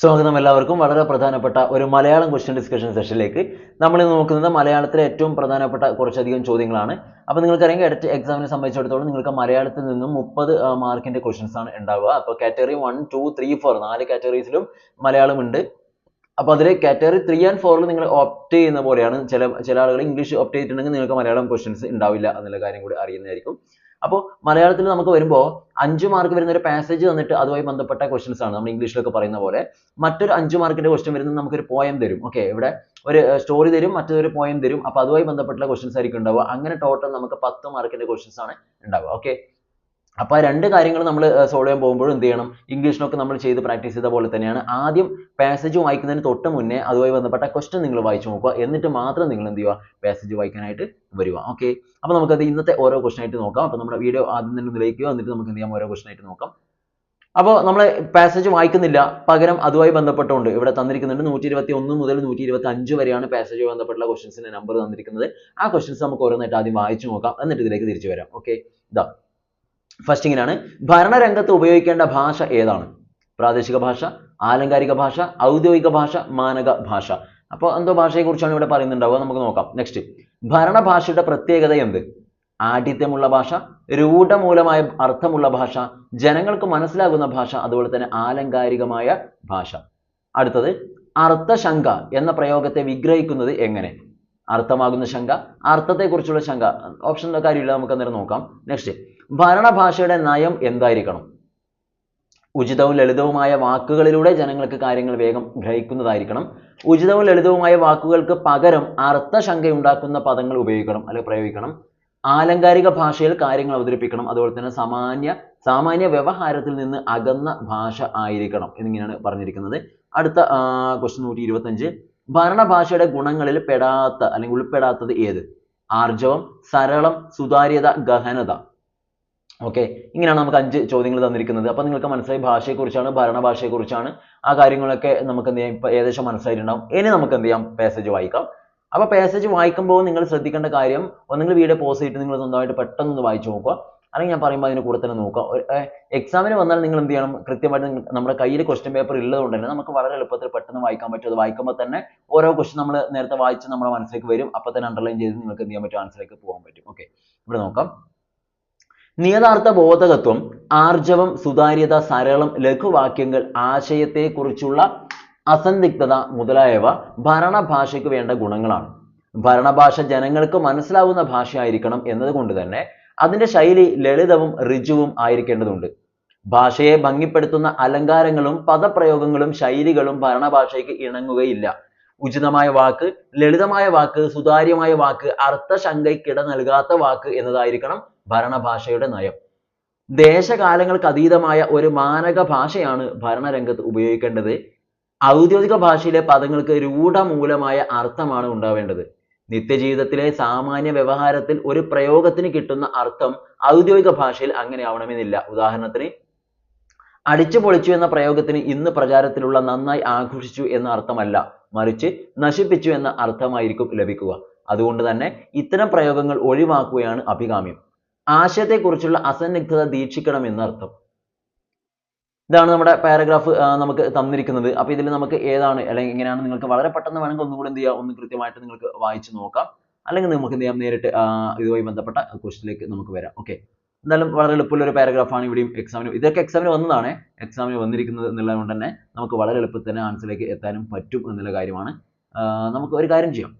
സ്വാഗതം എല്ലാവർക്കും. വളരെ പ്രധാനപ്പെട്ട ഒരു മലയാളം ക്വസ്റ്റ്യൻ ഡിസ്കഷൻ സെഷനിലേക്ക് നമ്മൾ നോക്കുന്നത് മലയാളത്തിലെ ഏറ്റവും പ്രധാനപ്പെട്ട കുറച്ചധികം ചോദ്യങ്ങളാണ്. അപ്പോൾ നിങ്ങൾക്കറിയാം എഡറ്റ് എക്സാമിനെ സംബന്ധിച്ചിടത്തോളം നിങ്ങൾക്ക് മലയാളത്തിൽ നിന്നും മുപ്പത് മാർക്കിന്റെ ക്വസ്റ്റ്യൻസ് ആണ് ഉണ്ടാവുക. അപ്പോൾ category one two three four നാല് കാറ്റഗറീസിലും മലയാളം ഉണ്ട്. അപ്പോൾ അതിൽ കാറ്റഗറി ത്രീ ആൻഡ് ഫോറിൽ നിങ്ങൾ ഓപ്റ്റ് ചെയ്യുന്ന പോലെയാണ് ചില ചില ആളുകൾ ഇംഗ്ലീഷ് ഓപ്റ്റ് ചെയ്തിട്ടുണ്ടെങ്കിൽ നിങ്ങൾക്ക് മലയാളം ക്വസ്റ്റ്യൻസ് ഉണ്ടാവില്ല എന്നുള്ള കാര്യം കൂടി അറിയുന്നതായിരിക്കും. അപ്പോൾ മലയാളത്തിൽ നമുക്ക് വരുമ്പോൾ അഞ്ച് മാർക്ക് വരുന്ന ഒരു പാസേജ് തന്നിട്ട് അതുമായി ബന്ധപ്പെട്ട ക്വസ്റ്റ്യൻസ് ആണ്. നമ്മൾ ഇംഗ്ലീഷിലൊക്കെ പറയുന്ന പോലെ. മറ്റൊരു അഞ്ച് മാർക്കിന്റെ ക്വസ്റ്റ്യൻ വരുന്നത് നമുക്കൊരു പോയം തരും. ഓക്കെ ഇവിടെ ഒരു സ്റ്റോറി തരും മറ്റൊരു പോയം തരും. അപ്പോൾ അതുമായി ബന്ധപ്പെട്ടുള്ള ക്വസ്റ്റ്യൻസ് ആയിരിക്കും ഉണ്ടാവുക. അങ്ങനെ ടോട്ടൽ നമുക്ക് പത്ത് മാർക്കിന്റെ ക്വസ്റ്റ്യൻസ് ആണ് ഉണ്ടാവുക. ഓക്കെ അപ്പോൾ ആ രണ്ട് കാര്യങ്ങൾ നമ്മൾ സോൾവ് ചെയ്യാൻ പോകുമ്പോഴും എന്ത് ചെയ്യണം? ഇംഗ്ലീഷിനൊക്കെ നമ്മൾ ചെയ്ത് പ്രാക്ടീസ് ചെയ്ത പോലെ തന്നെയാണ് ആദ്യം പാസേജ് വായിക്കുന്നതിന് തൊട്ട് മുന്നേ അതുമായി ബന്ധപ്പെട്ട ക്വസ്റ്റ്യൻ നിങ്ങൾ വായിച്ചു നോക്കുക. എന്നിട്ട് മാത്രം നിങ്ങൾ എന്ത് ചെയ്യുക? പാസേജ് വായിക്കാനായിട്ട് വരിക ഓക്കെ അപ്പോൾ നമുക്കത് ഇന്നത്തെ ഓരോ ക്വസ്റ്റൻ ആയിട്ട് നോക്കാം. അപ്പോൾ നമ്മുടെ വീഡിയോ ആദ്യം തന്നെ ചെയ്യുക എന്നിട്ട് നമുക്ക് എന്ത് ചെയ്യാം? ഓരോ ക്വസ്റ്റൻ ആയിട്ട് നോക്കാം. അപ്പോൾ നമ്മൾ പാസേജ് വായിക്കുന്നില്ല. പകരം അതുമായി ബന്ധപ്പെട്ടുകൊണ്ട് ഇവിടെ തന്നിരിക്കുന്നുണ്ട് നൂറ്റി ഇരുപത്തി ഒന്ന് മുതൽ നൂറ്റി ഇരുപത്തി അഞ്ച് വരെയാണ് പാസേജ് ബന്ധപ്പെട്ടുള്ള ക്വസ്റ്റൻസിന്റെ നമ്പർ തന്നിരിക്കുന്നത്. ആ ക്വസ്റ്റൻസ് നമുക്ക് ഓരോന്നായിട്ട് ആദ്യം വായിച്ചു നോക്കാം. എന്നിട്ട് ഇതിലേക്ക് തിരിച്ചു വരാം. ഓക്കെ ഇതാ. ഫസ്റ്റ് ഇങ്ങനെയാണ്. ഭരണരംഗത്ത് ഉപയോഗിക്കേണ്ട ഭാഷ ഏതാണ്? പ്രാദേശിക ഭാഷ ആലങ്കാരിക ഭാഷ ഔദ്യോഗിക ഭാഷ മാനക ഭാഷ. അപ്പോൾ എന്തോ ഭാഷയെക്കുറിച്ചാണ് ഇവിടെ പറയുന്നുണ്ടാവുക. നമുക്ക് നോക്കാം. നെക്സ്റ്റ് ഭരണഭാഷയുടെ പ്രത്യേകത എന്ത്? ആഠിത്യമുള്ള ഭാഷ രൂഢമൂലമായ അർത്ഥമുള്ള ഭാഷ ജനങ്ങൾക്ക് മനസ്സിലാകുന്ന ഭാഷ അതുപോലെ തന്നെ ആലങ്കാരികമായ ഭാഷ. അടുത്തത് അർത്ഥശങ്ക എന്ന പ്രയോഗത്തെ വിഗ്രഹിക്കുന്നത് എങ്ങനെ? അർത്ഥമാകുന്ന ശങ്ക അർത്ഥത്തെക്കുറിച്ചുള്ള ശങ്ക. ഓപ്ഷൻ കാര്യമില്ല നമുക്ക് അന്നേരം നോക്കാം. നെക്സ്റ്റ് ഭരണഭാഷയുടെ നയം എന്തായിരിക്കണം? ഉചിതവും ലളിതവുമായ വാക്കുകളിലൂടെ ജനങ്ങൾക്ക് കാര്യങ്ങൾ വേഗം ഗ്രഹിക്കുന്നതായിരിക്കണം. ഉചിതവും ലളിതവുമായ വാക്കുകൾക്ക് പകരം അർത്ഥശങ്കയുണ്ടാക്കുന്ന പദങ്ങൾ ഉപയോഗിക്കണം അല്ലെങ്കിൽ പ്രയോഗിക്കണം. ആലങ്കാരിക ഭാഷയിൽ കാര്യങ്ങൾ അവതരിപ്പിക്കണം. അതുപോലെ തന്നെ സാമാന്യ സാമാന്യ വ്യവഹാരത്തിൽ നിന്ന് അകന്ന ഭാഷ ആയിരിക്കണം എന്നിങ്ങനെയാണ് പറഞ്ഞിരിക്കുന്നത്. അടുത്ത ക്വസ്റ്റ്യൻ നൂറ്റി ഇരുപത്തഞ്ച് ഭരണഭാഷയുടെ ഗുണങ്ങളിൽ പെടാത്ത അല്ലെങ്കിൽ ഉൾപ്പെടാത്തത് ഏത്? ആർജവം സരളം സുതാര്യത ഗഹനത. ഓക്കെ ഇങ്ങനെയാണ് നമുക്ക് അഞ്ച് ചോദ്യങ്ങൾ തന്നിരിക്കുന്നത്. അപ്പോൾ നിങ്ങൾക്ക് മനസ്സിലായി ഭാഷയെക്കുറിച്ചാണ് ഭരണഭാഷയെക്കുറിച്ചാണ് ആ കാര്യങ്ങളൊക്കെ നമുക്ക് എന്ത് ചെയ്യാം? ഇപ്പോൾ ഏകദേശം മനസ്സിലായിട്ടുണ്ടാവും. ഇനി നമുക്ക് എന്ത് ചെയ്യാം? പാസേജ് വായിക്കാം. അപ്പോൾ പാസേജ് വായിക്കുമ്പോൾ നിങ്ങൾ ശ്രദ്ധിക്കേണ്ട കാര്യം ഒന്നെങ്കിൽ വീഡിയോ പോസ് ചെയ്തിട്ട് നിങ്ങൾ സ്വന്തമായിട്ട് പെട്ടെന്ന് വായിച്ചു നോക്കുക. അല്ലെങ്കിൽ ഞാൻ പറയുമ്പോൾ അതിന് കൂടെ തന്നെ നോക്കുക. എക്സാമിന് വന്നാൽ നിങ്ങൾ എന്ത് ചെയ്യണം? കൃത്യമായിട്ട് നമ്മുടെ കയ്യിൽ ക്വസ്റ്റ്യൻ പേപ്പർ ഉള്ളതുകൊണ്ട് തന്നെ നമുക്ക് വളരെ എളുപ്പത്തിൽ പെട്ടെന്ന് വായിക്കാൻ പറ്റും. അത് വായിക്കുമ്പോൾ തന്നെ ഓരോ ക്വസ്റ്റ്യൻ നമ്മൾ നേരത്തെ വായിച്ച് നമ്മുടെ മനസ്സിലേക്ക് വരും. അപ്പോൾ തന്നെ അണ്ടർലൈൻ ചെയ്ത് നിങ്ങൾക്ക് എന്ത് ചെയ്യാൻ പറ്റും? ആൻസറിലേക്ക് പോകാൻ പറ്റും. ഓക്കെ ഇവിടെ നോക്കാം. നിയതാർത്ഥ ബോധകത്വം ആർജവം സുതാര്യത സരളം ലഘുവാക്യങ്ങൾ ആശയത്തെക്കുറിച്ചുള്ള അസന്ദിഗ്ധത മുതലായവ ഭരണഭാഷയ്ക്ക് വേണ്ട ഗുണങ്ങളാണ്. ഭരണഭാഷ ജനങ്ങൾക്ക് മനസ്സിലാവുന്ന ഭാഷയായിരിക്കണം എന്നതുകൊണ്ട് തന്നെ അതിന്റെ ശൈലി ലളിതവും ഋജുവും ആയിരിക്കേണ്ടതുണ്ട്. ഭാഷയെ ഭംഗിപ്പെടുത്തുന്ന അലങ്കാരങ്ങളും പദപ്രയോഗങ്ങളും ശൈലികളും ഭരണഭാഷയ്ക്ക് ഇണങ്ങുകയില്ല. ഉചിതമായ വാക്ക് ലളിതമായ വാക്ക് സുതാര്യമായ വാക്ക് അർത്ഥശങ്കയ്ക്കിട നൽകാത്ത വാക്ക് എന്നതായിരിക്കണം ഭരണഭാഷയുടെ നയം. ദേശകാലങ്ങൾക്ക് അതീതമായ ഒരു മാനക ഭാഷയാണ് ഭരണരംഗത്ത് ഉപയോഗിക്കേണ്ടത്. ഔദ്യോഗിക ഭാഷയിലെ പദങ്ങൾക്ക് രൂഢമൂലമായ അർത്ഥമാണ് ഉണ്ടാവേണ്ടത്. നിത്യജീവിതത്തിലെ സാമാന്യ വ്യവഹാരത്തിൽ ഒരു പ്രയോഗത്തിന് കിട്ടുന്ന അർത്ഥം ഔദ്യോഗിക ഭാഷയിൽ അങ്ങനെ ആവണമെന്നില്ല. ഉദാഹരണത്തിന് അടിച്ചു പൊളിച്ചു എന്ന പ്രയോഗത്തിന് ഇന്ന് പ്രചാരത്തിലുള്ള നന്നായി ആഘോഷിച്ചു എന്ന അർത്ഥമല്ല. മറിച്ച് നശിപ്പിച്ചു എന്ന അർത്ഥമായിരിക്കും ലഭിക്കുക. അതുകൊണ്ട് തന്നെ ഇത്തരം പ്രയോഗങ്ങൾ ഒഴിവാക്കുകയാണ് അഭികാമ്യം. ആശയത്തെക്കുറിച്ചുള്ള അസന്നിഗ്ധത ദീക്ഷിക്കണം എന്നർത്ഥം ഇതാണ് നമ്മുടെ പാരഗ്രാഫ് നമുക്ക് തന്നിരിക്കുന്നത്. അപ്പൊ ഇതിൽ നമുക്ക് ഏതാണ് അല്ലെങ്കിൽ എങ്ങനെയാണ് നിങ്ങൾക്ക് വളരെ പെട്ടെന്ന് വേണമെങ്കിൽ ഒന്നുകൂടി എന്ത് ചെയ്യാം? ഒന്ന് കൃത്യമായിട്ട് നിങ്ങൾക്ക് വായിച്ചു നോക്കാം. അല്ലെങ്കിൽ നമുക്ക് എന്ത് ചെയ്യാം? നേരിട്ട് ഇതുമായി ബന്ധപ്പെട്ട ക്വസ്റ്റിലേക്ക് നമുക്ക് വരാം. ഓക്കെ എന്തായാലും വളരെ എളുപ്പമുള്ള ഒരു പാരഗ്രാഫ് ആണ് ഇവിടെയും എക്സാമിന് ഇതൊക്കെ എക്സാമിന് വന്നതാണ്. എക്സാമിന് വന്നിരിക്കുന്നത് എന്നുള്ളത് കൊണ്ട് തന്നെ നമുക്ക് വളരെ എളുപ്പത്തിൽ തന്നെ ആൻസറിലേക്ക് എത്താനും പറ്റും എന്നുള്ള കാര്യമാണ്. നമുക്ക് ഒരു കാര്യം ചെയ്യാം.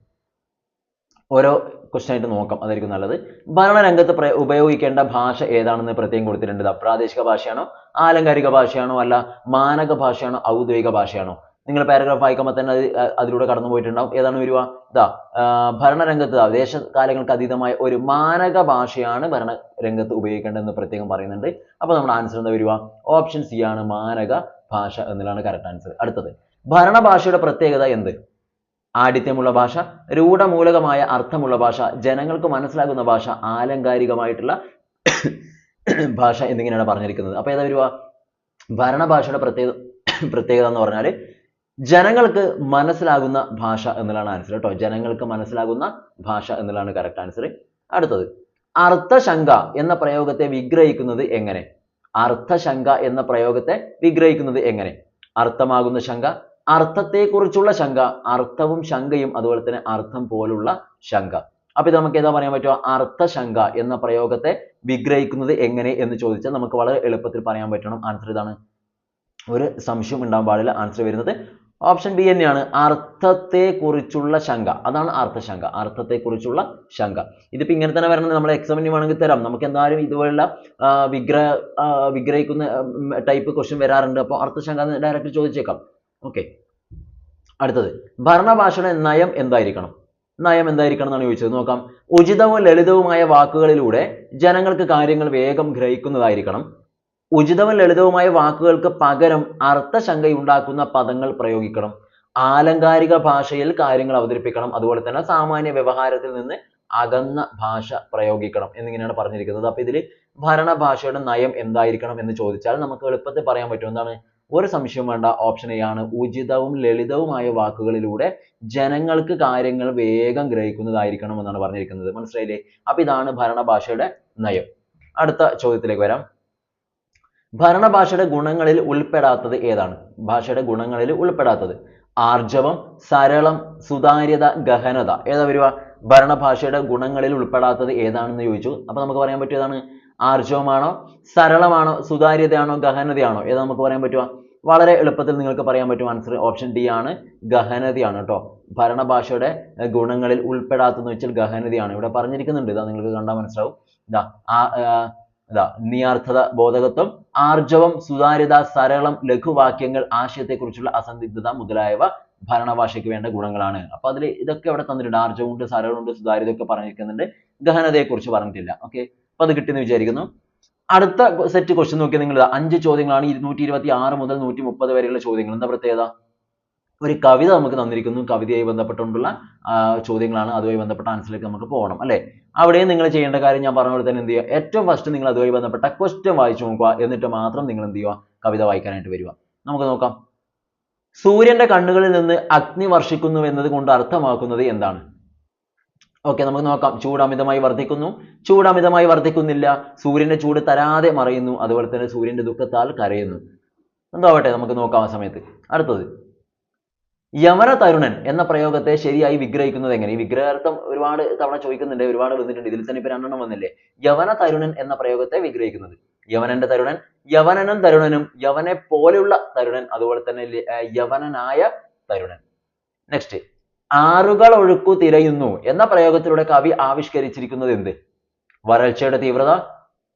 ഓരോ ക്വസ്റ്റൻ ആയിട്ട് നോക്കാം. അതായിരിക്കും നല്ലത്. ഭരണരംഗത്ത് ഉപയോഗിക്കേണ്ട ഭാഷ ഏതാണെന്ന് പ്രത്യേകം കൊടുത്തിട്ടുണ്ട്. പ്രാദേശിക ഭാഷയാണോ ആലങ്കാരിക ഭാഷയാണോ അല്ല മാനക ഭാഷയാണോ ഔദ്യോഗിക ഭാഷയാണോ? നിങ്ങൾ പാരഗ്രാഫ് വായിക്കുമ്പോൾ തന്നെ അത് അതിലൂടെ കടന്നു പോയിട്ടുണ്ടാവും. ഏതാണ് വരിക? ഇതാ ഭരണരംഗത്ത് ദേശകാലങ്ങൾക്ക് അതീതമായ ഒരു മാനക ഭാഷയാണ് ഭരണരംഗത്ത് ഉപയോഗിക്കേണ്ടതെന്ന് പ്രത്യേകം പറയുന്നുണ്ട്. അപ്പോൾ നമ്മുടെ ആൻസർ എന്താ വരിക? ഓപ്ഷൻ സി ആണ് മാനക ഭാഷ എന്നുള്ളതാണ് കറക്റ്റ് ആൻസർ അടുത്തത് ഭരണഭാഷയുടെ പ്രത്യേകത എന്ത്? ആഠിത്യമുള്ള ഭാഷ രൂഢമൂലകമായ അർത്ഥമുള്ള ഭാഷ ജനങ്ങൾക്ക് മനസ്സിലാകുന്ന ഭാഷ ആലങ്കാരികമായിട്ടുള്ള ഭാഷ എന്നിങ്ങനെയാണ് പറഞ്ഞിരിക്കുന്നത്. അപ്പോൾ ഏതാ വരിക? ഭരണഭാഷയുടെ പ്രത്യേക പ്രത്യേകത എന്ന് പറഞ്ഞാൽ ജനങ്ങൾക്ക് മനസ്സിലാകുന്ന ഭാഷ എന്നുള്ളതാണ് ആൻസർ കേട്ടോ ജനങ്ങൾക്ക് മനസ്സിലാകുന്ന ഭാഷ എന്നുള്ളതാണ് കറക്റ്റ് ആൻസർ അടുത്തത് അർത്ഥശങ്ക എന്ന പ്രയോഗത്തെ വിഗ്രഹിക്കുന്നത് എങ്ങനെ? അർത്ഥശങ്ക എന്ന പ്രയോഗത്തെ വിഗ്രഹിക്കുന്നത് എങ്ങനെ? അർത്ഥമാകുന്ന ശങ്ക അർത്ഥത്തെക്കുറിച്ചുള്ള ശങ്ക അർത്ഥവും ശങ്കയും അതുപോലെ തന്നെ അർത്ഥം പോലുള്ള ശങ്ക. അപ്പൊ ഇത് നമുക്ക് ഏതാ പറയാൻ പറ്റുക? അർത്ഥശങ്ക എന്ന പ്രയോഗത്തെ വിഗ്രഹിക്കുന്നത് എങ്ങനെ എന്ന് ചോദിച്ചാൽ നമുക്ക് വളരെ എളുപ്പത്തിൽ പറയാൻ പറ്റണം. ആൻസർ ഇതാണ്. ഒരു സംശയം ഉണ്ടാകാൻ പാടില്ല ആൻസർ വരുന്നത് ഓപ്ഷൻ ബി തന്നെയാണ്. അർത്ഥത്തെക്കുറിച്ചുള്ള ശങ്ക. അതാണ് അർത്ഥശങ്ക. അർത്ഥത്തെക്കുറിച്ചുള്ള ശങ്ക. ഇതിപ്പോ ഇങ്ങനെ തന്നെ വരണം. നമ്മൾ എക്സാമിന് വേണമെങ്കിൽ തരാം. നമുക്ക് എന്തായാലും ഇതുപോലുള്ള വിഗ്രഹ വിഗ്രഹിക്കുന്ന ടൈപ്പ് ക്വസ്റ്റ്യൻ വരാറുണ്ട്. അപ്പോൾ അർത്ഥശങ്ക ഡയറക്റ്റ് ചോദിച്ചേക്കാം. ഓക്കെ അടുത്തത്. ഭരണഭാഷയുടെ നയം എന്തായിരിക്കണം? നയം എന്തായിരിക്കണം എന്നാണ് ചോദിച്ചത്. നോക്കാം. ഉചിതവും ലളിതവുമായ വാക്കുകളിലൂടെ ജനങ്ങൾക്ക് കാര്യങ്ങൾ വേഗം ഗ്രഹിക്കുന്നതായിരിക്കണം. ഉചിതവും ലളിതവുമായ വാക്കുകൾക്ക് പകരം അർത്ഥശങ്കയുണ്ടാക്കുന്ന പദങ്ങൾ പ്രയോഗിക്കണം. ആലങ്കാരിക ഭാഷയിൽ കാര്യങ്ങൾ അവതരിപ്പിക്കണം. അതുപോലെ തന്നെ സാമാന്യ വ്യവഹാരത്തിൽ നിന്ന് അകന്ന ഭാഷ പ്രയോഗിക്കണം എന്നിങ്ങനെയാണ് പറഞ്ഞിരിക്കുന്നത്. അപ്പൊ ഇതിൽ ഭരണഭാഷയുടെ നയം എന്തായിരിക്കണം എന്ന് ചോദിച്ചാൽ നമുക്ക് എളുപ്പത്തിൽ പറയാൻ പറ്റും. എന്താണ്? ഒരു സംശയം വേണ്ട. ഓപ്ഷൻ എ ആണ്. ഉചിതവും ലളിതവുമായ വാക്കുകളിലൂടെ ജനങ്ങൾക്ക് കാര്യങ്ങൾ വേഗം ഗ്രഹിക്കുന്നതായിരിക്കണം എന്നാണ് പറഞ്ഞിരിക്കുന്നത്. മനസ്സിലായില്ലേ? അപ്പൊ ഇതാണ് ഭരണഭാഷയുടെ നയം. അടുത്ത ചോദ്യത്തിലേക്ക് വരാം. ഭരണഭാഷയുടെ ഗുണങ്ങളിൽ ഉൾപ്പെടാത്തത് ഏതാണ്? ഭാഷയുടെ ഗുണങ്ങളിൽ ഉൾപ്പെടാത്തത്. ആർജവം സരളം സുതാര്യത ഗഹനത. ഏതാ വരുക? ഭരണഭാഷയുടെ ഗുണങ്ങളിൽ ഉൾപ്പെടാത്തത് ഏതാണെന്ന് ചോദിച്ചു. അപ്പൊ നമുക്ക് പറയാൻ പറ്റിയതാണ് ആർജവമാണോ സരളമാണോ സുതാര്യതയാണോ ഗഹനതയാണോ? ഏതാ നമുക്ക് പറയാൻ പറ്റുക? വളരെ എളുപ്പത്തിൽ നിങ്ങൾക്ക് പറയാൻ പറ്റും. ആൻസർ ഓപ്ഷൻ ഡി ആണ്. ഗഹനതയാണ് കേട്ടോ ഭരണഭാഷയുടെ ഗുണങ്ങളിൽ ഉൾപ്പെടാത്തതെന്ന് വെച്ചാൽ ഗഹനതയാണ്. ഇവിടെ പറഞ്ഞിരിക്കുന്നുണ്ട്. ഇതാ നിങ്ങൾക്ക് കണ്ടാൽ മനസ്സിലാവും. ഇതാ ഇതാ നിയാർത്ഥത ബോധകത്വം ആർജവം സുതാര്യത സരളം ലഘുവാക്യങ്ങൾ ആശയത്തെക്കുറിച്ചുള്ള അസന്ധിഗ്ധത മുതലായവ ഭരണഭാഷയ്ക്ക് വേണ്ട ഗുണങ്ങളാണ്. അപ്പൊ അതിൽ ഇതൊക്കെ ഇവിടെ തന്നിട്ടുണ്ട്. ആർജവമുണ്ട് സരളമുണ്ട് സുതാര്യത ഒക്കെ പറഞ്ഞിരിക്കുന്നുണ്ട്. ഗഹനതയെക്കുറിച്ച് പറഞ്ഞിട്ടില്ല. ഓക്കെ? അപ്പൊ അത് കിട്ടിയെന്ന് വിചാരിക്കുന്നു. അടുത്ത സെറ്റ് ക്വസ്റ്റ്യൻ നോക്കിയാൽ നിങ്ങൾ അഞ്ച് ചോദ്യങ്ങളാണ് ഇരുന്നൂറ്റി ഇരുപത്തി ആറ് മുതൽ നൂറ്റി മുപ്പത് വരെയുള്ള ചോദ്യങ്ങൾ. എന്താ പ്രത്യേകത? ഒരു കവിത നമുക്ക് തന്നിരിക്കുന്നു. കവിതയായി ബന്ധപ്പെട്ടുകൊണ്ടുള്ള ചോദ്യങ്ങളാണ് അതുമായി ബന്ധപ്പെട്ട ആൻസറിലേക്ക് നമുക്ക് പോകണം അല്ലേ? അവിടെയും നിങ്ങൾ ചെയ്യേണ്ട കാര്യം ഞാൻ പറഞ്ഞ പോലെ തന്നെ എന്ത് ചെയ്യുക? ഏറ്റവും ഫസ്റ്റ് നിങ്ങൾ അതുമായി ബന്ധപ്പെട്ട ക്വസ്റ്റ്യൻ വായിച്ചു നോക്കുക. എന്നിട്ട് മാത്രം നിങ്ങൾ എന്ത് ചെയ്യുക? കവിത വായിക്കാനായിട്ട് വരിക. നമുക്ക് നോക്കാം. സൂര്യന്റെ കണ്ണുകളിൽ നിന്ന് അഗ്നി വർഷിക്കുന്നു എന്നത് കൊണ്ട് അർത്ഥമാക്കുന്നത് എന്താണ്? ഓക്കെ നമുക്ക് നോക്കാം. ചൂട് അമിതമായി വർദ്ധിക്കുന്നു. ചൂട് അമിതമായി വർദ്ധിക്കുന്നില്ല. സൂര്യന്റെ ചൂട് തരാതെ മറയുന്നു. അതുപോലെ തന്നെ സൂര്യന്റെ ദുഃഖത്താൽ കരയുന്നു. എന്താവട്ടെ നമുക്ക് നോക്കാം ആ സമയത്ത്. അടുത്തത്. യമന തരുണൻ എന്ന പ്രയോഗത്തെ ശരിയായി വിഗ്രഹിക്കുന്നത് എങ്ങനെ? ഈ വിഗ്രഹാർത്ഥം ഒരുപാട് തവണ ചോദിക്കുന്നുണ്ട് ഒരുപാട് വന്നിട്ടുണ്ട്. ഇതിൽ തന്നെ ഇപ്പൊ രണ്ടെണ്ണം വന്നില്ലേ? യവന തരുണൻ എന്ന പ്രയോഗത്തെ വിഗ്രഹിക്കുന്നത്. യവനന്റെ തരുണൻ യവനനും തരുണനും യവനെ പോലെയുള്ള തരുണൻ അതുപോലെ തന്നെ യവനനായ തരുണൻ. നെക്സ്റ്റ് ആറുകൾ ഒഴുക്കു തിരയുന്നു എന്ന പ്രയോഗത്തിലൂടെ കവി ആവിഷ്കരിച്ചിരിക്കുന്നത് എന്ത്? വരൾച്ചയുടെ തീവ്രത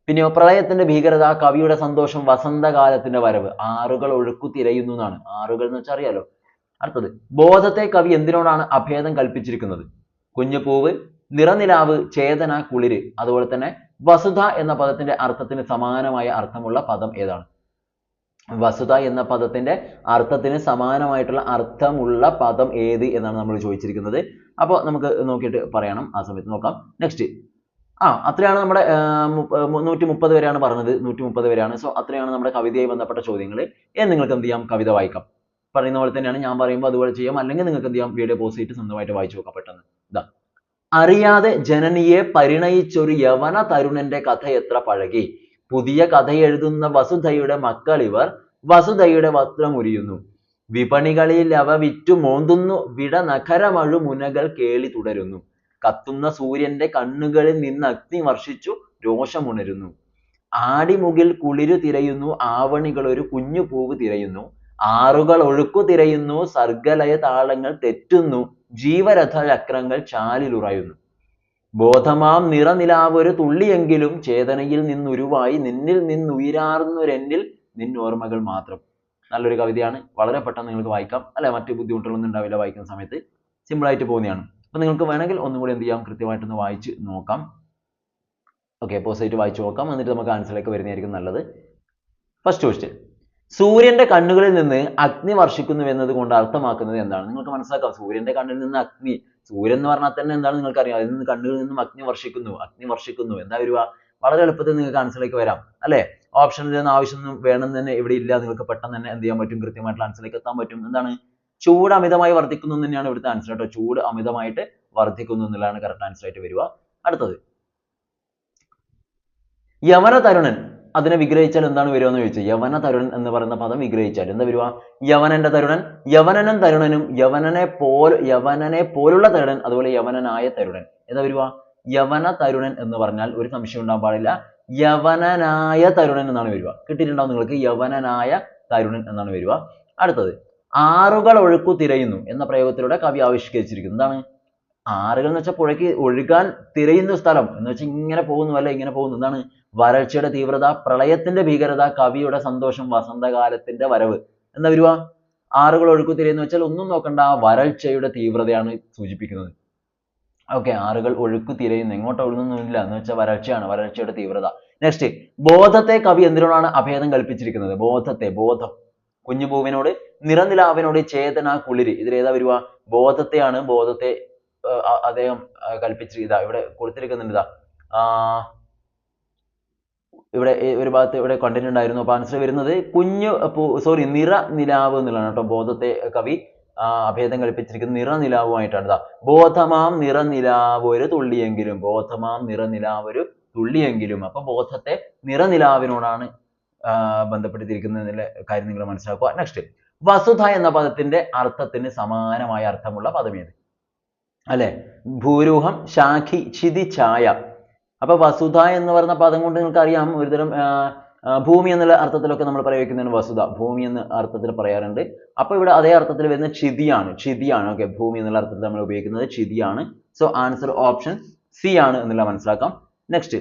പിന്നെ പ്രളയത്തിന്റെ ഭീകരത കവിയുടെ സന്തോഷം വസന്തകാലത്തിന്റെ വരവ്. ആറുകൾ ഒഴുക്കു തിരയുന്നു എന്നാണ്. ആറുകൾ എന്ന് വെച്ചാൽ അറിയാലോ. അടുത്തത് ബോധത്തെ കവി എന്തിനോടാണ് അഭേദം കൽപ്പിച്ചിരിക്കുന്നത്? കുഞ്ഞുപൂവ് നിറനിലാവ് ചേതന കുളിര് അതുപോലെ തന്നെ വസുധ എന്ന പദത്തിന്റെ അർത്ഥത്തിന് സമാനമായ അർത്ഥമുള്ള പദം ഏതാണ്? വസുധ എന്ന പദത്തിന്റെ അർത്ഥത്തിന് സമാനമായിട്ടുള്ള അർത്ഥമുള്ള പദം ഏത് എന്നാണ് നമ്മൾ ചോദിച്ചിരിക്കുന്നത്. അപ്പോൾ നമുക്ക് നോക്കിയിട്ട് പറയണം ആ സമയത്ത് നോക്കാം. നെക്സ്റ്റ് ആ അത്രയാണ് നമ്മുടെ നൂറ്റി മുപ്പത് വരെയാണ് പറഞ്ഞത്. നൂറ്റി മുപ്പത് വരെയാണ്. സോ അത്രയാണ് നമ്മുടെ കവിതയായി ബന്ധപ്പെട്ട ചോദ്യങ്ങൾ നിങ്ങൾക്ക് എന്ത് ചെയ്യാം? കവിത വായിക്കാം. പറയുന്ന പോലെ തന്നെയാണ് ഞാൻ പറയുമ്പോൾ അതുപോലെ ചെയ്യാം. അല്ലെങ്കിൽ നിങ്ങൾക്ക് എന്ത് ചെയ്യാം? വീഡിയോ പോസ് ചെയ്തിട്ട് സ്വന്തമായിട്ട് വായിച്ചു നോക്കാം പെട്ടെന്ന്. ഇതാ അറിയാതെ ജനനിയെ പരിണയിച്ചൊരു യവന തരുണന്റെ കഥ എത്ര പഴകി. പുതിയ കഥ എഴുതുന്ന വസുധയുടെ മക്കളിവർ വസുധയുടെ വസ്ത്രമുരിയുന്നു വിപണികളിൽ അവ വിറ്റു മോന്തുന്നു. വിട നഖരമഴു മുനകൾ കേളി തുടരുന്നു. കത്തുന്ന സൂര്യന്റെ കണ്ണുകളിൽ നിന്ന് അഗ്നി വർഷിച്ചു രോഷമുണരുന്നു ആടിമുകിൽ കുളിരു തിരയുന്നു. ആവണികൾ ഒരു കുഞ്ഞു പൂവ് തിരയുന്നു. ആറുകൾ ഒഴുക്കു തിരയുന്നു സർഗലയ താളങ്ങൾ തെറ്റുന്നു ജീവരഥ ചക്രങ്ങൾ ചാലിലുറയുന്നു ബോധമാം നിറനിലാവൊരു തുള്ളിയെങ്കിലും ചേതനയിൽ നിന്നുരുവായി നിന്നിൽ നിന്നുയിരാർന്നൊരെന്നിൽ നിന്നോർമ്മകൾ മാത്രം. നല്ലൊരു കവിതയാണ്. വളരെ പെട്ടെന്ന് നിങ്ങൾക്ക് വായിക്കാം. അല്ലെ മറ്റു ബുദ്ധിമുട്ടുകളൊന്നും ഉണ്ടാവില്ല വായിക്കുന്ന സമയത്ത്. സിമ്പിൾ ആയിട്ട് പോകുന്നതാണ്. അപ്പൊ നിങ്ങൾക്ക് വേണമെങ്കിൽ ഒന്നുകൂടി എന്ത് ചെയ്യാം? കൃത്യമായിട്ടൊന്ന് വായിച്ച് നോക്കാം. ഓക്കെ പോസ്റ്റ് ആയിട്ട് വായിച്ചു നോക്കാം. എന്നിട്ട് നമുക്ക് ആൻസറിലേക്ക് വരുന്നതായിരിക്കും നല്ലത്. ഫസ്റ്റ് ക്വസ്റ്റ്യൻ സൂര്യന്റെ കണ്ണുകളിൽ നിന്ന് അഗ്നി വർഷിക്കുന്നു എന്നത് കൊണ്ട് അർത്ഥമാക്കുന്നത് എന്താണ്? നിങ്ങൾക്ക് മനസ്സിലാക്കാം. സൂര്യന്റെ കണ്ണിൽ നിന്ന് അഗ്നി. സൂര്യൻ എന്ന് പറഞ്ഞാൽ തന്നെ എന്താണ് നിങ്ങൾക്ക് അറിയാം അതിൽ നിന്ന് കണ്ണുകളിൽ നിന്നും അഗ്നി വർഷിക്കുന്നു. അഗ്നി വർഷിക്കുന്നു. എന്താ വരിക? വളരെ എളുപ്പത്തിൽ നിങ്ങൾക്ക് ആൻസറിലേക്ക് വരാം. അല്ലെ? ഓപ്ഷനിൽ നിന്ന് ആവശ്യമൊന്നും വേണം തന്നെ ഇവിടെ ഇല്ല. നിങ്ങൾക്ക് പെട്ടെന്ന് തന്നെ എന്ത് ചെയ്യാൻ പറ്റും? കൃത്യമായിട്ടുള്ള ആൻസറിലേക്ക് എത്താൻ പറ്റും. എന്താണ്? ചൂട് അമിതമായി വർദ്ധിക്കുന്നു തന്നെയാണ് ഇവിടുത്തെ ആൻസർ കേട്ടോ ചൂട് അമിതമായിട്ട് വർദ്ധിക്കുന്നു എന്നുള്ളതാണ് കറക്റ്റ് ആൻസർ ആയിട്ട് വരിക. അടുത്തത്. യമന തരുണൻ അതിനെ വിഗ്രഹിച്ചാൽ എന്താണ് വരിക എന്ന് ചോദിച്ചു. യവന തരുണൻ എന്ന് പറയുന്ന പദം വിഗ്രഹിച്ചാൽ. എന്താ വരുക? യവനന്റെ തരുണൻ. യവനനും തരുണനും യവനനെ പോൽ യവനനെ പോലുള്ള തരുണൻ അതുപോലെ യവനനായ തരുണൻ. എന്താ വരുക? യവന തരുണൻ എന്ന് പറഞ്ഞാൽ ഒരു സംശയം ഉണ്ടാകാൻ പാടില്ല. യവനനായ തരുണൻ എന്നാണ് വരിക. കിട്ടിയിട്ടുണ്ടാവും നിങ്ങൾക്ക്. യവനനായ തരുണൻ എന്നാണ് വരിക. അടുത്തത് ആറുകൾ ഒഴുക്കു തിരയുന്നു എന്ന പ്രയോഗത്തിലൂടെ കവി ആവിഷ്കരിച്ചിരിക്കുന്നു. എന്താണ്? ആറുകൾ എന്ന് വെച്ചാൽ പുഴയ്ക്ക് ഒഴുകാൻ തിരയുന്ന സ്ഥലം എന്ന് വെച്ചാൽ ഇങ്ങനെ പോകുന്നു അല്ലെ ഇങ്ങനെ പോകുന്നു. എന്താണ്? വരൾച്ചയുടെ തീവ്രത പ്രളയത്തിന്റെ ഭീകരത കവിയുടെ സന്തോഷം വസന്തകാലത്തിന്റെ വരവ്. എന്താ വരുക? ആറുകൾ ഒഴുക്കു തിരയെന്ന് വെച്ചാൽ ഒന്നും നോക്കണ്ട വരൾച്ചയുടെ തീവ്രതയാണ് സൂചിപ്പിക്കുന്നത്. ഓക്കെ ആറുകൾ ഒഴുക്കു തിരയുന്നു. എങ്ങോട്ട് ഒഴുകുന്നൊന്നുമില്ല എന്ന് വെച്ചാൽ വരൾച്ചയാണ് വരൾച്ചയുടെ തീവ്രത. നെക്സ്റ്റ് ബോധത്തെ കവി എന്തിനോടാണ് അഭേദം കൽപ്പിച്ചിരിക്കുന്നത്? ബോധത്തെ ബോധം. കുഞ്ഞുപൂവിനോട് നിറനിലാവിനോട് ചേതന കുളിര്. ഇതിലേതാ വരുക? ബോധത്തെയാണ് ബോധത്തെ അദ്ദേഹം ഇതാ ഇവിടെ കൊടുത്തിരിക്കുന്നുണ്ട് ഇതാ. ഇവിടെ ഒരു ഭാഗത്ത് ഇവിടെ കണ്ടന്റ് ഉണ്ടായിരുന്നു. അപ്പൊ ആൻസർ വരുന്നത് കുഞ്ഞു സോറി നിറ നിലാവ് എന്നുള്ളതാണ് കേട്ടോ. ബോധത്തെ കവി അഭേദം കൽപ്പിച്ചിരിക്കുന്നത് നിറനിലാവുമായിട്ടാണ് ഇതാ. ബോധമാം നിറനിലാവ് ഒരു തുള്ളിയെങ്കിലും ബോധമാം നിറനിലാവ് ഒരു തുള്ളിയെങ്കിലും. അപ്പൊ ബോധത്തെ നിറനിലാവിനോടാണ് ബന്ധപ്പെടുത്തിയിരിക്കുന്നത് എന്നുള്ള കാര്യം നിങ്ങൾ മനസ്സിലാക്കുക. നെക്സ്റ്റ് വസുധ എന്ന പദത്തിന്റെ അർത്ഥത്തിന് സമാനമായ അർത്ഥമുള്ള പദം ഏത്? അല്ലെ? ഭൂരൂഹം ശാഖി ക്ഷിതി ഛായ. അപ്പൊ വസുധ എന്ന് പറയുന്ന പദം കൊണ്ട് നിങ്ങൾക്ക് അറിയാം ഒരുതരം ഭൂമി എന്നുള്ള അർത്ഥത്തിലൊക്കെ നമ്മൾ പ്രയോഗിക്കുന്നതിന് വസുധ. ഭൂമി എന്ന അർത്ഥത്തിൽ പറയാറുണ്ട്. അപ്പൊ ഇവിടെ അതേ അർത്ഥത്തിൽ വരുന്ന ക്ഷിതിയാണ് ക്ഷിതിയാണ് ഓക്കെ ഭൂമി എന്നുള്ള അർത്ഥത്തിൽ നമ്മൾ ഉപയോഗിക്കുന്നത് ക്ഷിതിയാണ് സോ ആൻസർ ഓപ്ഷൻ സി ആണ് എന്നുള്ള മനസ്സിലാക്കാം. നെക്സ്റ്റ്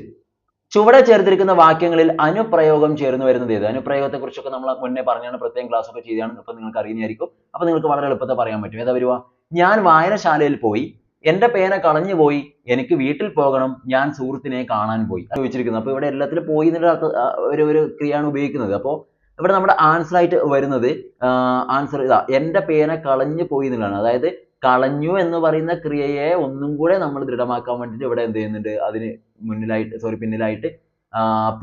ചുവടെ ചേർത്തിരിക്കുന്ന വാക്യങ്ങളിൽ അനുപ്രയോഗം ചേർന്ന് വരുന്നത് ഏത്? അനുപ്രയോഗത്തെ കുറിച്ചൊക്കെ നമ്മൾ മുന്നേ പറഞ്ഞാണ് പ്രത്യേകം ക്ലാസ് ഒക്കെ ചെയ്താണ് അപ്പൊ നിങ്ങൾക്ക് അറിയുന്നതായിരിക്കും. അപ്പൊ നിങ്ങൾക്ക് വളരെ എളുപ്പത്തിൽ പറയാൻ പറ്റും. ഏതാ വരുക? ഞാൻ വായനശാലയിൽ പോയി എന്റെ പേന കളഞ്ഞു പോയി എനിക്ക് വീട്ടിൽ പോകണം ഞാൻ സുഹൃത്തിനെ കാണാൻ പോയി. ചോദിച്ചിരിക്കുന്നത് അപ്പൊ ഇവിടെ എല്ലാത്തിലും പോയി എന്നുള്ള ഒരു ഒരു ക്രിയയാണ് ഉപയോഗിക്കുന്നത്. അപ്പോ ഇവിടെ നമ്മുടെ ആൻസർ ആയിട്ട് വരുന്നത് ആൻസർ ഇതാ എന്റെ പേന കളഞ്ഞു പോയി എന്നുള്ളതാണ്. അതായത് കളഞ്ഞു എന്ന് പറയുന്ന ക്രിയയെ ഒന്നും കൂടെ നമ്മൾ ദൃഢമാക്കാൻ വേണ്ടിയിട്ട് ഇവിടെ എന്ത് ചെയ്യുന്നുണ്ട്? അതിന് മുന്നിലായിട്ട് സോറി പിന്നിലായിട്ട്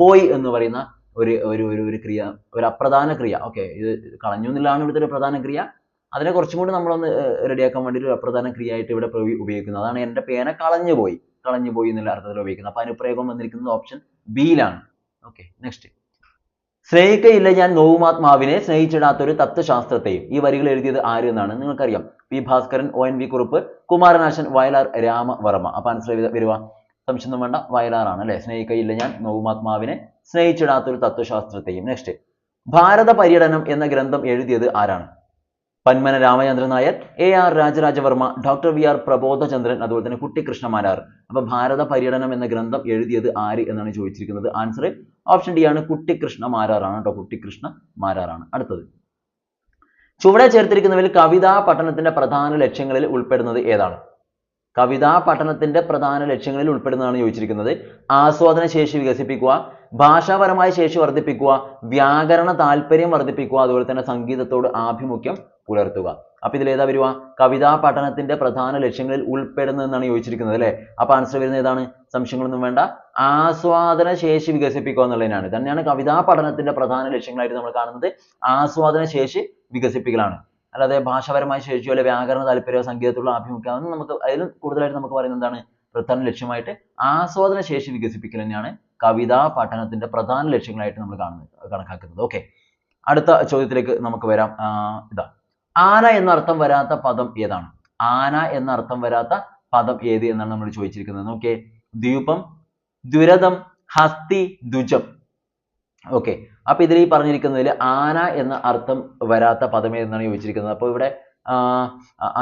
പോയി എന്ന് പറയുന്ന ഒരു ഒരു ഒരു ക്രിയ ഒരു അപ്രധാന ക്രിയ. ഓക്കെ ഇത് കളഞ്ഞു എന്നുള്ളതാണ് ഇവിടുത്തെ ഒരു പ്രധാന ക്രിയ. അതിനെ കുറച്ചും കൂടി നമ്മളൊന്ന് റെഡിയാക്കാൻ വേണ്ടി ഒരു അപ്രധാന ക്രിയ ആയിട്ട് ഇവിടെ ഉപയോഗിക്കുന്നത് അതാണ് എന്റെ പേന കളഞ്ഞു പോയി. കളഞ്ഞു പോയി എന്നുള്ള അർത്ഥത്തിൽ ഉപയോഗിക്കുന്നത് അപ്പൊ അനുപ്രയോഗം വന്നിരിക്കുന്നത് ഓപ്ഷൻ ബിയിലാണ് ഓക്കെ നെക്സ്റ്റ് സ്നേഹിക്കയില്ല ഞാൻ നോവുമാത്മാവിനെ സ്നേഹിച്ചിടാത്തൊരു തത്വശാസ്ത്രത്തെയും. ഈ വരികൾ എഴുതിയത് ആര് എന്നാണ് നിങ്ങൾക്കറിയാം. P Bhaskaran O N V Kurup Kumaranasan Vayalar Ramavarma. അപ്പൊ ആൻസർ വരുക? സംശയം വേണ്ട വയലാറാണ് അല്ലെ? സ്നേഹിക്കയില്ല ഞാൻ നോവുമാത്മാവിനെ സ്നേഹിച്ചിടാത്തൊരു തത്വശാസ്ത്രത്തെയും. നെക്സ്റ്റ് ഭാരത പര്യടനം എന്ന ഗ്രന്ഥം എഴുതിയത് ആരാണ്? Panmana Ramachandran Nair A R Rajarajavarma doctor V R Prabodhachandran അതുപോലെ തന്നെ കുട്ടി മാരാർ അപ്പൊ ഭാരത പര്യടനം എന്ന ഗ്രന്ഥം എഴുതിയത് ആര് എന്നാണ് ചോദിച്ചിരിക്കുന്നത്? ആൻസർ ഓപ്ഷൻ ഡി ആണ്. കുട്ടിക്കൃഷ്ണ മാരാറാണ് കേട്ടോ. കുട്ടിക്കൃഷ്ണ മാരാറാണ് അടുത്തത്. ചുവടെ ചേർത്തിരിക്കുന്നവയിൽ കവിതാ പഠനത്തിന്റെ പ്രധാന ലക്ഷ്യങ്ങളിൽ ഉൾപ്പെടുന്നത് ഏതാണ്? കവിതാ പഠനത്തിന്റെ പ്രധാന ലക്ഷ്യങ്ങളിൽ ഉൾപ്പെടുന്നതാണ് ചോദിച്ചിരിക്കുന്നത്. ആസ്വാദന ശേഷി വികസിപ്പിക്കുക ഭാഷാപരമായ ശേഷി വർദ്ധിപ്പിക്കുക വ്യാകരണ താല്പര്യം വർദ്ധിപ്പിക്കുക അതുപോലെ തന്നെ സംഗീതത്തോട് ആഭിമുഖ്യം പുലർത്തുക. അപ്പൊ ഇതിൽ ഏതാ വരുക? കവിതാ പഠനത്തിന്റെ പ്രധാന ലക്ഷ്യങ്ങളിൽ ഉൾപ്പെടുന്നതെന്നാണ് ചോദിച്ചിരിക്കുന്നത് അല്ലെ? അപ്പൊ ആൻസർ വരുന്നത് ഏതാണ്? സംശയങ്ങളൊന്നും വേണ്ട. ആസ്വാദന ശേഷി വികസിപ്പിക്കുക എന്നുള്ളതിനാണ്. തന്നെയാണ് കവിതാ പഠനത്തിന്റെ പ്രധാന ലക്ഷ്യങ്ങളായിട്ട് നമ്മൾ കാണുന്നത്. ആസ്വാദന ശേഷി വികസിപ്പിക്കലാണ്. അല്ലാതെ ഭാഷാപരമായ ശേഷിയോ അല്ലെ വ്യാകരണ താല്പര്യമോ സംഗീതത്തിലുള്ള ആഭിമുഖ്യം അതൊന്നും നമുക്ക് അതിൽ കൂടുതലായിട്ട് നമുക്ക് പറയുന്നത് എന്താണ്? പ്രധാന ലക്ഷ്യമായിട്ട് ആസ്വാദന ശേഷി വികസിപ്പിക്കൽ തന്നെയാണ് കവിതാ പഠനത്തിന്റെ പ്രധാന ലക്ഷ്യങ്ങളായിട്ട് നമ്മൾ കാണുന്നത് കണക്കാക്കുന്നത്. ഓക്കെ അടുത്ത ചോദ്യത്തിലേക്ക് നമുക്ക് വരാം. ഇതാ. ആന എന്ന അർത്ഥം വരാത്ത പദം ഏതാണ്? ആന എന്ന അർത്ഥം വരാത്ത പദം ഏത് എന്നാണ് നമ്മൾ ചോദിച്ചിരിക്കുന്നത്. നോക്കിയേ ദ്വീപം ദുരതം ഹസ്തി ദ്വിജം. ഓക്കെ. അപ്പൊ ഇതിൽ ഈ പറഞ്ഞിരിക്കുന്നതിൽ ആന എന്ന അർത്ഥം വരാത്ത പദം ഏതെന്നാണ് ചോദിച്ചിരിക്കുന്നത്. അപ്പോൾ ഇവിടെ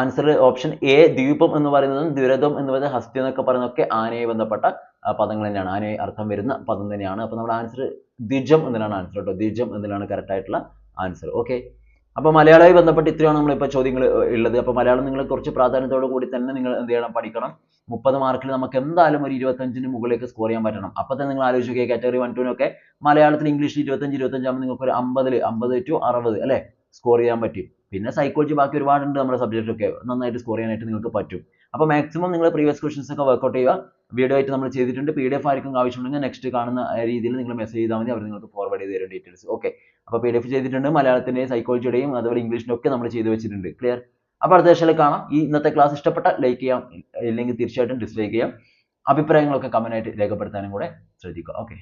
ആൻസർ ഓപ്ഷൻ എ ദ്വീപം എന്ന് പറയുന്നതും ദുരതം എന്ന് പറയുന്നത് ഹസ്തി എന്നൊക്കെ പറയുന്നതൊക്കെ ആനയെ ബന്ധപ്പെട്ട പദങ്ങൾ തന്നെയാണ്. ആനയെ അർത്ഥം വരുന്ന പദം തന്നെയാണ്. അപ്പോൾ നമ്മുടെ ആൻസർ ദ്വിജം എന്നതിലാണ് ആൻസർ കേട്ടോ ദ്വിജം എന്നതിലാണ് കറക്റ്റ് ആയിട്ടുള്ള ആൻസർ ഓക്കെ. അപ്പൊ മലയാളവുമായി ബന്ധപ്പെട്ട് ഇത്രയാണ് നമ്മളിപ്പോൾ ചോദ്യങ്ങൾ ഉള്ളത്. അപ്പൊ മലയാളം നിങ്ങൾ കുറച്ച് പ്രാധാന്യത്തോടു കൂടി തന്നെ നിങ്ങൾ എന്ത് ചെയ്യണം? പഠിക്കണം. മുപ്പത് മാർക്കിൽ നമുക്ക് എന്തായാലും ഒരു ഇരുപത്തഞ്ചിന് മുകളിലേക്ക് സ്കോർ ചെയ്യാൻ പറ്റണം. അപ്പൊ തന്നെ നിങ്ങൾ ആലോചിക്കുക കാറ്റഗറി വൺ ടുവിനൊക്കെ മലയാളത്തിൽ ഇംഗ്ലീഷിൽ ഇരുപത്തഞ്ച് ഇരുപത്തഞ്ചാകുമ്പോൾ നിങ്ങൾക്ക് ഒരു അമ്പതിൽ അമ്പത് ടു അറുപത് അല്ലെ? സ്കോർ ചെയ്യാൻ പറ്റും. പിന്നെ സൈക്കോളജി ബാക്കി ഒരുപാടുണ്ട് നമ്മുടെ സബ്ജക്റ്റ് ഒക്കെ. നന്നായിട്ട് സ്കോർ ചെയ്യാനായിട്ട് നിങ്ങൾക്ക് പറ്റും. അപ്പോൾ മാക്സിമം നിങ്ങൾ പ്രീവിയസ് ക്വസ്റ്റൻസ് ഒക്കെ വർക്കൗട്ട് ചെയ്യുക. വീഡിയോ ആയിട്ട് നമ്മൾ ചെയ്തിട്ടുണ്ട്. പി ഡി എഫ് ആയിരിക്കും ആവശ്യമുണ്ടെങ്കിൽ നെക്സ്റ്റ് കാണുന്ന രീതിയിൽ നിങ്ങൾ മെസ്സേജ് ചെയ്താൽ മതി. അവർ നിങ്ങൾക്ക് ഫോർവേഡ് ചെയ്ത് തരും ഡീറ്റെയിൽസ് ഓക്കെ അപ്പോൾ പി ഡി എഫ് ചെയ്തിട്ടുണ്ട്. മലയാളത്തിന്റെയും സൈക്കോളജിയുടെയും അതുപോലെ ഇംഗ്ലീഷിന്റെ ഒക്കെ നമ്മൾ ചെയ്ത് വെച്ചിട്ടുണ്ട്. ക്ലിയർ അപ്പോൾ അടുത്ത സെഷനിൽ കാണാം. ഈ ഇന്നത്തെ ക്ലാസ് ഇഷ്ടപ്പെട്ട ലൈക്ക് ചെയ്യാം. ഇല്ലെങ്കിൽ തീർച്ചയായിട്ടും ഡിസ്ലൈക്ക് ചെയ്യാം. അഭിപ്രായങ്ങളൊക്കെ കമന്റ് ആയിട്ട് രേഖപ്പെടുത്താനും കൂടെ ശ്രദ്ധിക്കുക. ഓക്കെ